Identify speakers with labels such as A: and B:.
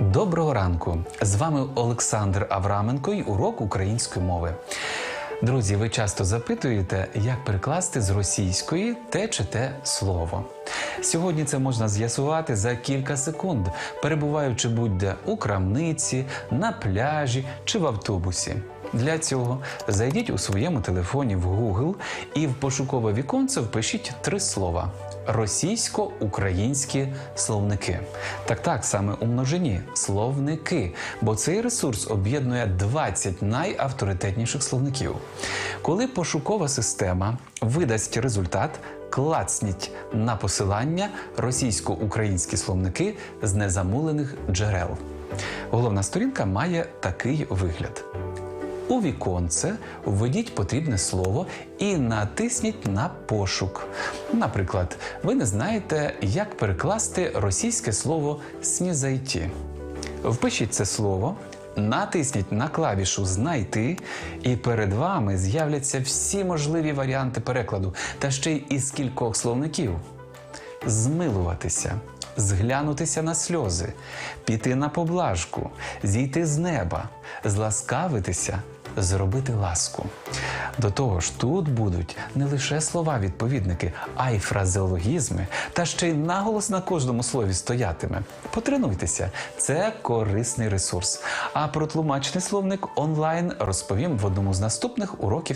A: Доброго ранку! З вами Олександр Авраменко і урок української мови. Друзі, ви часто запитуєте, як перекласти з російської те чи те слово. Сьогодні це можна з'ясувати за кілька секунд, перебуваючи будь-де у крамниці, на пляжі чи в автобусі. Для цього зайдіть у своєму телефоні в Google і в пошукове віконце впишіть три слова: російсько-українські словники. Так, так, саме у множині словники, бо цей ресурс об'єднує 20 найавторитетніших словників. Коли пошукова система видасть результат, клацніть на посилання російсько-українські словники з незамулених джерел. Головна сторінка має такий вигляд. У віконце введіть потрібне слово і натисніть на пошук. Наприклад, ви не знаєте, як перекласти російське слово снізайті. Впишіть це слово, натисніть на клавішу Знайти, і перед вами з'являться всі можливі варіанти перекладу, та ще й із кількох словників змилуватися, зглянутися на сльози, піти на поблажку, зійти з неба, зласкавитися, зробити ласку. До того ж, тут будуть не лише слова-відповідники, а й фразеологізми, та ще й наголос на кожному слові стоятиме. Потренуйтеся, це корисний ресурс. А про тлумачний словник онлайн розповім в одному з наступних уроків